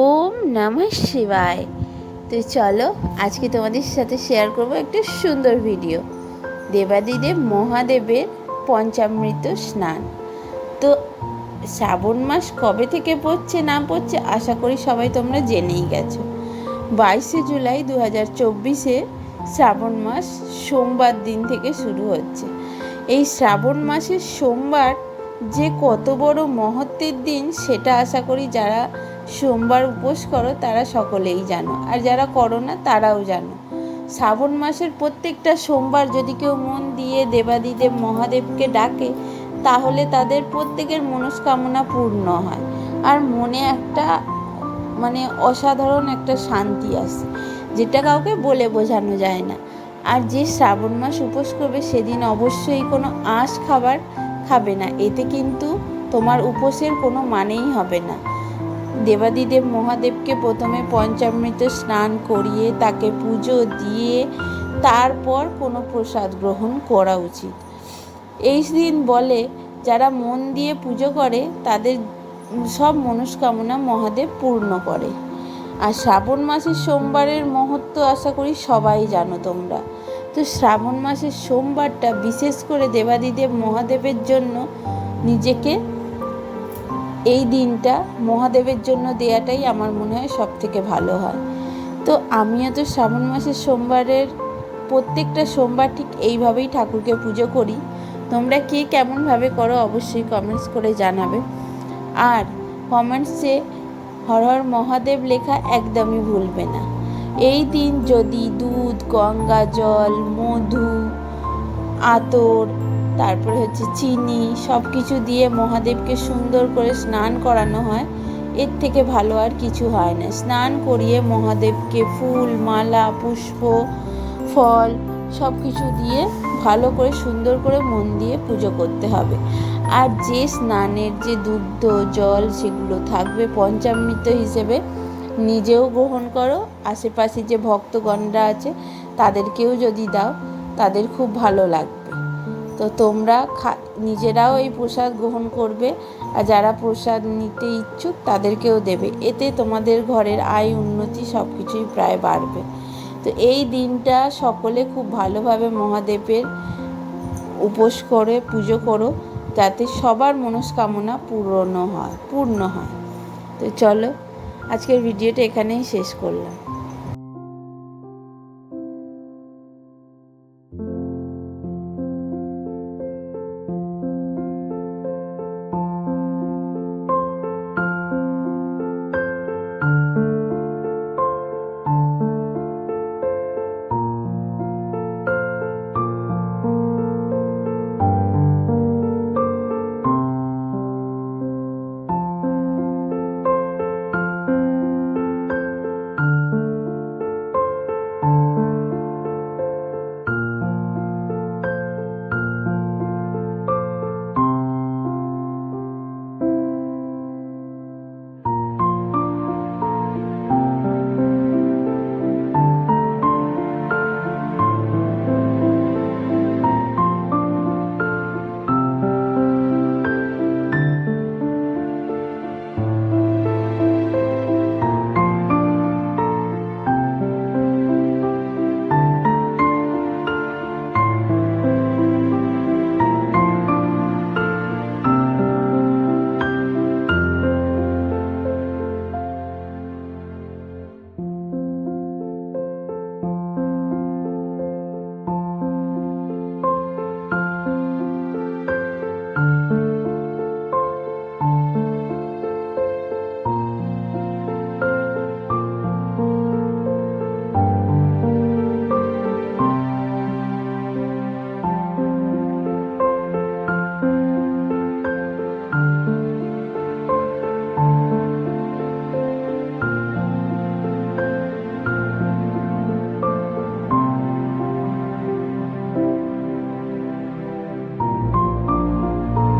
ওম নমঃ শিবায়। তো চলো, আজকে তোমাদের সাথে শেয়ার করব একটা সুন্দর ভিডিও দেবাদিদেব মহাদেবের পঞ্চামৃত স্নান। তো শ্রাবণ মাস কবে থেকে পড়ছে, না পড়ছে, আশা করি সবাই তোমরা জেনেই গেছো। বাইশে জুলাই দু হাজার চব্বিশে শ্রাবণ মাস সোমবার দিন থেকে শুরু হচ্ছে। এই শ্রাবণ মাসের সোমবার যে কত বড় মহত্বের দিন, সেটা আশা করি যারা সোমবার উপোস করো, তারা সকলেই জানো। আর যারা করো না, তারাও জানো। শ্রাবণ মাসের প্রত্যেকটা সোমবার যদি কেউ মন দিয়ে দেবাদিদেব মহাদেবকে ডাকে, তাহলে তাদের প্রত্যেকের মনস্কামনা পূর্ণ হয়। আর মনে একটা মানে অসাধারণ একটা শান্তি আসে, যেটা কাউকে বলে বোঝানো যায় না। আর যে শ্রাবণ মাস উপোস করবে, সেদিন অবশ্যই কোনো আঁশ খাবার খাবে না। এতে কিন্তু তোমার উপোসের কোনো মানেই হবে না। দেবাদিদেব মহাদেবকে প্রথমে পঞ্চামৃত স্নান করিয়ে তাকে পুজো দিয়ে তারপর কোনো প্রসাদ গ্রহণ করা উচিত। এই দিন বলে, যারা মন দিয়ে পুজো করে, তাদের সব মনস্কামনা মহাদেব পূর্ণ করে। আর শ্রাবণ মাসের সোমবারের মহত্ব আশা করি সবাই জানো তোমরা। তো শ্রাবণ মাসের সোমবারটা বিশেষ করে দেবাদিদেব মহাদেবের জন্য নিজেকে এই দিনটা মহাদেবের জন্য দেয়াটাই আমার মনে হয় সব থেকে ভালো হয়। তো আমিও তো শ্রাবণ মাসের সোমবারের প্রত্যেকটা সোমবার ঠিক এইভাবেই ঠাকুরকে পুজো করি। তোমরা কে কেমনভাবে করো অবশ্যই কমেন্টস করে জানাবে। আর কমেন্টসে হর হর মহাদেব লেখা একদমই ভুলবে না। এই দিন যদি দুধ, গঙ্গা, জল, মধু, আতর তারপরে হচ্ছে চিনি সব কিছু দিয়ে মহাদেবকে সুন্দর করে স্নান করানো হয়। এর থেকে ভালো আর কিছু হয় না। স্নান করিয়ে মহাদেবকে ফুল, মালা, পুষ্প, ফল সব কিছু দিয়ে ভালো করে, সুন্দর করে মন দিয়ে পুজো করতে হবে। আর যে স্নানের যে দুগ্ধ, জল সেগুলো থাকবে পঞ্চামৃত হিসেবে নিজেও গ্রহণ করো। আশেপাশে যে ভক্তগণরা আছে, তাদেরকেও যদি দাও, তাদের খুব ভালো লাগবে। তো তোমরা নিজেরাও এই প্রসাদ গ্রহণ করবে আর যারা প্রসাদ নিতে ইচ্ছুক তাদেরকেও দেবে। এতে তোমাদের ঘরের আয়, উন্নতি সব কিছুই প্রায় বাড়বে। তো এই দিনটা সকলে খুব ভালোভাবে মহাদেবের উপোস করে, পুজো করো, যাতে সবার মনস্কামনা পূর্ণ হয় পূর্ণ হয়। তো চলো, আজকের ভিডিওটা এখানেই শেষ করলাম।